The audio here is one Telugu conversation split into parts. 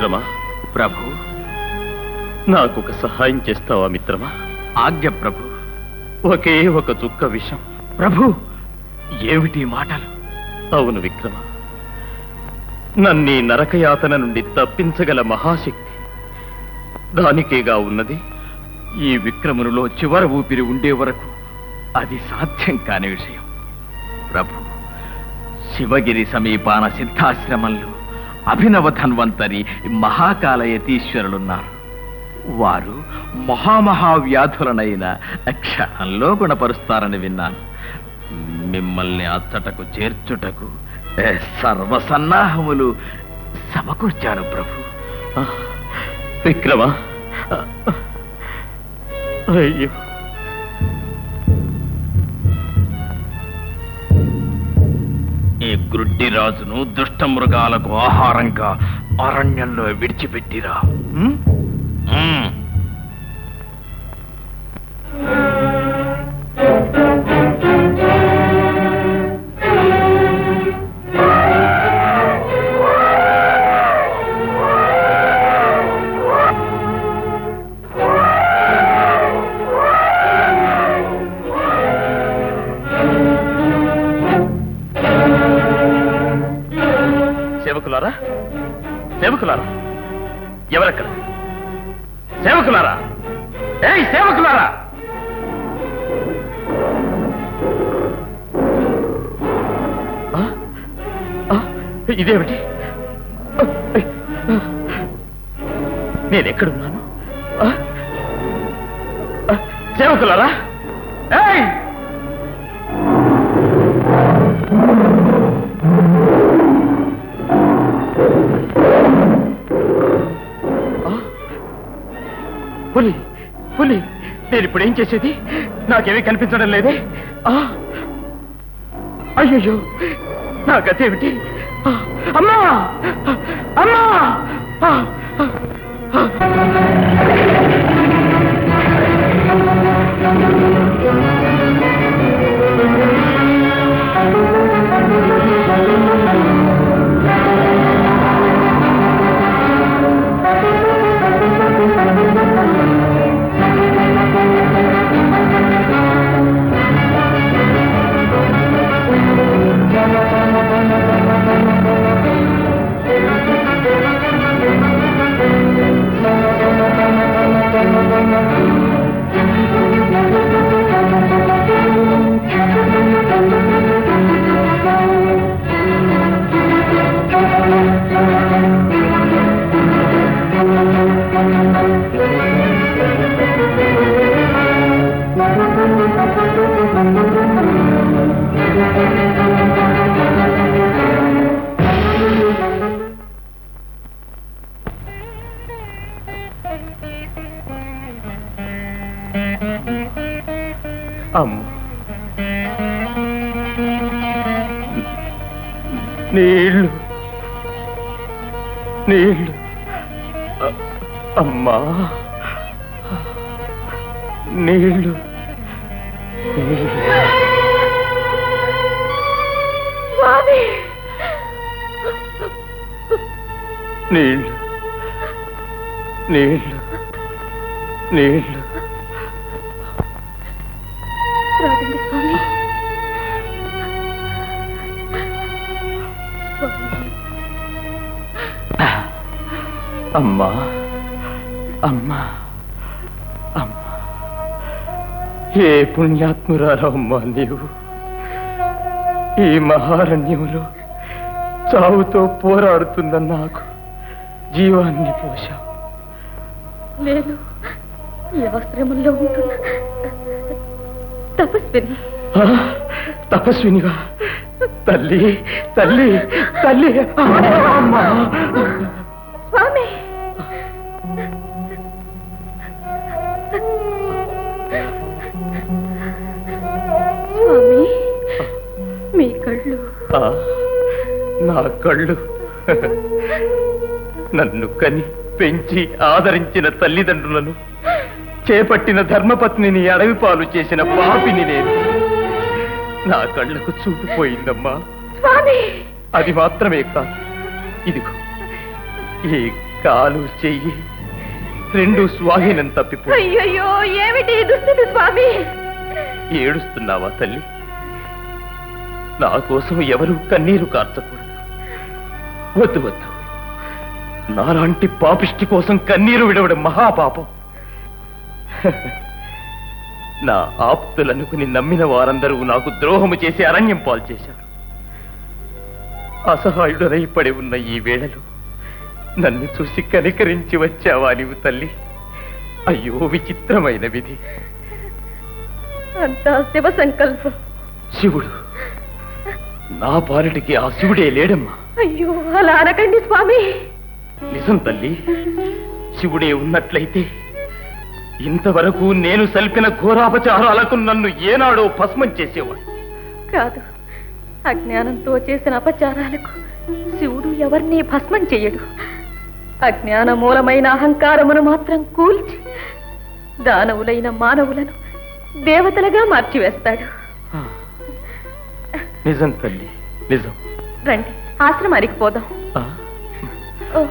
మిత్రమా? ప్రభు నాకు ఒక సహాయం చేస్తావా మిత్రమా? ఆజ్ఞ ప్రభు. ఒకే ఒక చుక్క విషం. ప్రభు ఏమిటి మాటలు? అవును విక్రమ. నన్ను నరకయాతన నుండి తప్పించగల మహాశక్తి దానికేగా ఉన్నది? ఈ విక్రమునిలో చివరి ఊపిరి ఉండే వరకు అది సాధ్యం కాని విషయం. ప్రభు శివగిరి సమీపాన సిద్ధాశ్రమంలో అభినవ ధన్వంతరి మహాకాలయతీశ్వరులున్నారు. వారు మహామహావ్యాధులనైన క్షణంలో గుణపరుస్తారని విన్నాను. మిమ్మల్ని అచ్చటకు చేర్చుటకు సర్వసన్నాహములు సమకూర్చాను ప్రభు. విక్రమ అయ్యో. ఈ రాజును దుష్ట మృగాలకు ఆహారంగా అరణ్యంలో విడిచిపెట్టిరా. సేవకులారా? ఎవరక్కడ? సేవకులారా? ఏయ్ సేవకులారా! ఆ? ఇదేమిటి? నేను ఎక్కడున్నాను సేవకులారా? ఏయ్! నేను ఇప్పుడు ఏం చేసేది? నాకేమీ కనిపించడం లేదే? ఆ? అయ్యయ్యో! నా గతేమిటి ఆ, అమ్మా! అమ్మా! నీళ్ళు నీళ్ళు. అమ్మా. నీళ్ళు నీళ్ళు నీళ్ళు నీళ్ళు. అమ్మా అమ్మా అమ్మా. ఏ పుణ్యాత్మురాలమ్మా నీవు? ఈ మహారణ్యంలో చావుతో పోరాడుతున్న నాకు జీవాన్ని పోశావు. నేను ఈ ఆశ్రమంలో ఉంటున్న. తపస్విని. తపస్వినిగా తల్లి తల్లి తల్లి. స్వామి. స్వామి మీ కళ్ళు. నా కళ్ళు. నన్ను కని పెంచి ఆదరించిన తల్లిదండ్రులను చేపట్టిన ధర్మపత్నిని అడవి పాలు చేసిన పాపిని నేను. నా కళ్ళకు చూపిపోయిందమ్మా స్వామి! అది మాత్రమే కాదు ఇదిగో ఈ కాలు చెయ్యి రెండు స్వాధీనం తప్పిపో అయ్యయ్యో ఏమిటి దుస్థితి స్వామి? ఏడుస్తున్నావా తల్లి? నా కోసం ఎవరు కన్నీరు కార్చకూడదు. వద్దు వద్దు. నాలాంటి పాపిష్టి కోసం కన్నీరు విడవడం మహాపాపం. నా ఆప్తులనుకుని నమ్మిన వారందరూ నాకు ద్రోహము చేసి అరణ్యం పాలు చేశారు. అసహాయుడనై పడి ఉన్న ఈ వేళలో నన్ను చూసి కనికరించి వచ్చావా నీవు తల్లి? అయ్యో విచిత్రమైన విధి. అంతా శివ సంకల్పం. శివుడు నా పాలిటికి ఆ శివుడే లేడమ్మా. అయ్యో అలా అనకండి స్వామి. నిజం తల్లి శివుడే ఉన్నట్లయితే ఇంతవరకు నేను సల్పిన ఘోరాపచారాలకు నన్ను ఏనాడో భస్మం చేసేవాడు. కాదు అజ్ఞానంతో చేసిన అపచారాలకు శివుడు ఎవరిని భస్మం చెయ్యడు అజ్ఞాన మూలమైన అహంకారమును మాత్రం కూల్చి దానవులైన మానవులను దేవతలుగా మార్చివేస్తాడు. నిజం తల్లి నిజం. రండి ఆశ్రమానికి పోదాం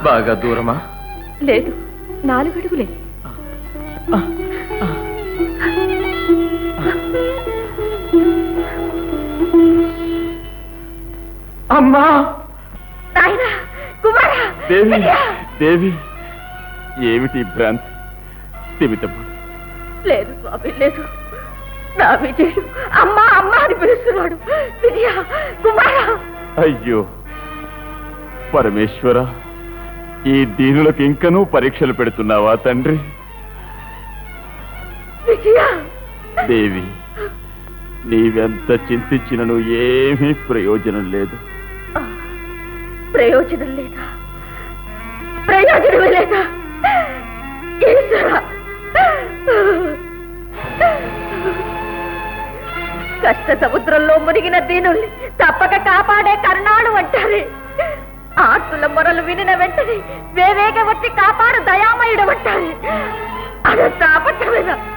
బాగా దూరమా? లేదు నాలుగడుగులే. అమ్మా! దేవి! దేవి ఏమిటి భ్రాంతి? స్థిమితమ్మ లేదు స్వామి లేదు. నా విజయుడు అమ్మా అమ్మా అని పిలుస్తున్నాడు. విజయ కుమారా! అయ్యో! పరమేశ్వర ఈ దీనులకు ఇంకనూ పరీక్షలు పెడుతున్నావా తండ్రి? దేవి నీవెంత చింతించినను ఏమీ ప్రయోజనం లేదు. ప్రయోజనం లేదా? ప్రయోజనమే లేదా? కష్ట సముద్రంలో మునిగిన దీనుల్ని తప్పక కాపాడే కరుణాడు అంటారే. ఆర్తుల మొరలు వినిన వెంటనే వేవేగ వచ్చి కాపాడు దయామయుడు అంటారే. అదంత అబద్ధమేనా?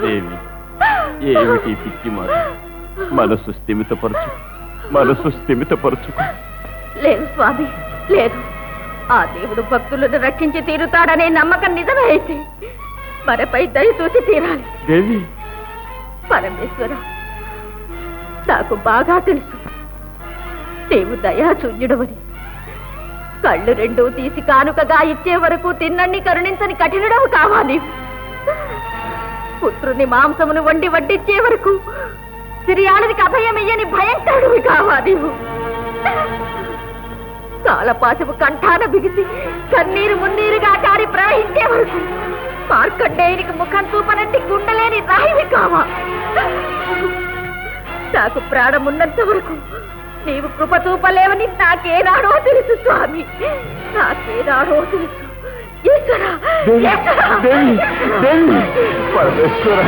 దేవి ఏమిటి పిచ్చి మాట మనసు స్థిమితపరచు. మనసు స్థిమితపరచుకో లేదు స్వామి లేదు. ఆ దేవుడు భక్తులను రక్షించి తీరుతాడనే నమ్మకం నిజమే అయితే మరపై దయ చూసి తీరాలి. దేవి. పరమేశ్వర నాకు బాగా తెలుసు. నీవు దయాశూన్యుడవని. కళ్ళు రెండూ తీసి కానుకగా ఇచ్చే వరకు తిన్నన్ని కరుణించని కఠినుడవు కావాలి. పుత్రుని మాంసమును వండి వడ్డించే వరకు సిరియాలదికి అభయమయ్యని భయంకరుడివి కావా కాలపాశపు కంఠాన బిగిసి కన్నీరు మున్నీరుగా కారి ప్రవహించే వరకు మార్కండేయునికి ముఖం చూపనట్టి గుండెలేని రాయివి కావా? నాకు ప్రాణమున్నంత వరకు నీవు కృప చూపలేవని నాకేనాడో తెలుసు స్వామి. నాకేనాడో తెలుసు. ఈశ్వరా దేవి ఈశ్వరా! దేవి దేవి పరమేశ్వర